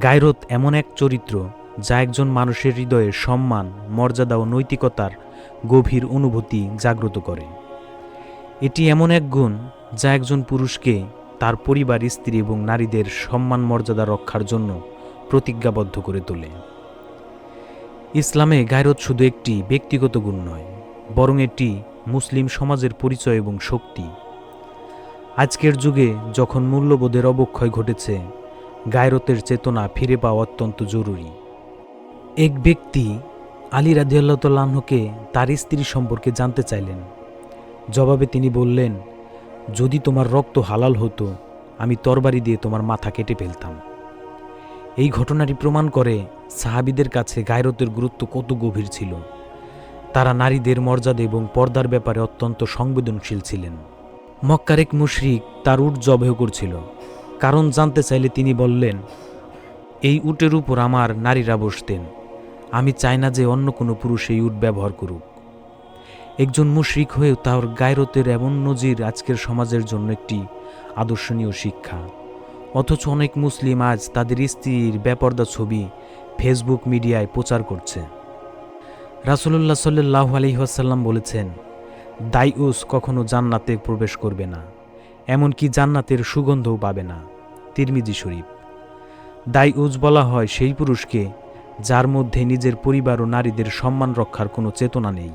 গায়রত এমন এক চরিত্র যা একজন মানুষের হৃদয়ে সম্মান, মর্যাদা ও নৈতিকতার গভীর অনুভূতি জাগ্রত করে। এটি এমন এক গুণ যা একজন পুরুষকে তার পরিবার, স্ত্রী এবং নারীদের সম্মান, মর্যাদা রক্ষার জন্য প্রতিজ্ঞাবদ্ধ করে তোলে। ইসলামে গায়রত শুধু একটি ব্যক্তিগত গুণ নয়, বরং এটি মুসলিম সমাজের পরিচয় এবং শক্তি। আজকের যুগে যখন মূল্যবোধের অবক্ষয় ঘটেছে গায়রতের চেতনা ফিরে পাওয়া অত্যন্ত জরুরি। এক ব্যক্তি আলী রাদিয়াল্লাহকে তার স্ত্রী সম্পর্কে জানতে চাইলেন। জবাবে তিনি বললেন, যদি তোমার রক্ত হালাল হতো, আমি তরবারি দিয়ে তোমার মাথা কেটে ফেলতাম। এই ঘটনাটি প্রমাণ করে সাহাবিদের কাছে গায়রতের গুরুত্ব কত গভীর ছিল। তারা নারীদের মর্যাদা এবং পর্দার ব্যাপারে অত্যন্ত সংবেদনশীল ছিলেন। মক্কার এক মুশরিক তার উট জবেহ করছিল। কারণ জানতে চাইলে তিনি বললেন, এই উটের উপর আমার নারীরা বসতেন। আমি চাই না যে অন্য কোনো পুরুষ এই উট ব্যবহার করুক। একজন মুশরিক হয়েও তার গায়রতের এমন নজির আজকের সমাজের জন্য একটি আদর্শনীয় শিক্ষা। অথচ অনেক মুসলিম আজ তাদের স্ত্রীর বেপর্দা ছবি ফেসবুক মিডিয়ায় প্রচার করছে। রাসুলুল্লাহ সাল্লাহ আলহিহাসাল্লাম বলেছেন দাইউস কখনো জান্নাতে প্রবেশ করবে না, এমনকি জান্নাতের সুগন্ধও পাবে না। তিরমিজি শরীফ। দাইউজ বলা হয় সেই পুরুষকে, যার মধ্যে নিজের পরিবার ও নারীদের সম্মান রক্ষার কোনো চেতনা নেই।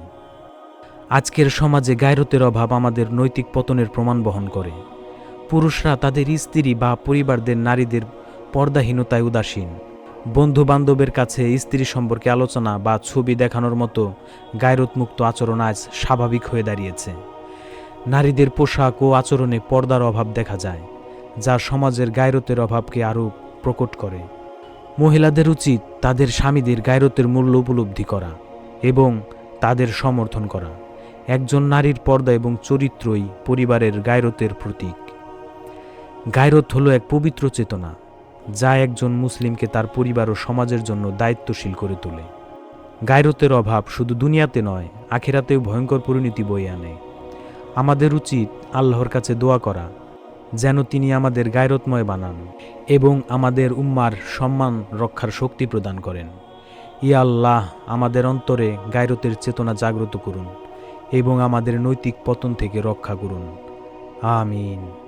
আজকের সমাজে গায়রতের অভাব আমাদের নৈতিক পতনের প্রমাণ বহন করে। পুরুষরা তাদের স্ত্রী বা পরিবারদের নারীদের পর্দাহীনতায় উদাসীন। বন্ধু বান্ধবের কাছে স্ত্রী সম্পর্কে আলোচনা বা ছবি দেখানোর মতো গায়রতমুক্ত আচরণ আজ স্বাভাবিক হয়ে দাঁড়িয়েছে। নারীদের পোশাক ও আচরণে পর্দার অভাব দেখা যায়। যা সমাজের গায়রতের অভাবকে আরও প্রকট করে। মহিলাদের উচিত তাদের স্বামীদের গায়রতের মূল্য উপলব্ধি করা এবং তাদের সমর্থন করা। একজন নারীর পর্দা এবং চরিত্রই পরিবারের গায়রতের প্রতীক। গায়রত হলো এক পবিত্র চেতনা, যা একজন মুসলিমকে তার পরিবার ও সমাজের জন্য দায়িত্বশীল করে তোলে। গায়রতের অভাব শুধু দুনিয়াতে নয়, আখেরাতেও ভয়ঙ্কর পরিণতি বয়ে আনে। আমাদের উচিত আল্লাহর কাছে দোয়া করা যেন তিনি আমাদের গায়রতময় বানান এবং আমাদের উম্মার সম্মান রক্ষার শক্তি প্রদান করেন। ইয়া আল্লাহ, আমাদের অন্তরে গায়রতের চেতনা জাগ্রত করুন এবং আমাদের নৈতিক পতন থেকে রক্ষা করুন। আমিন।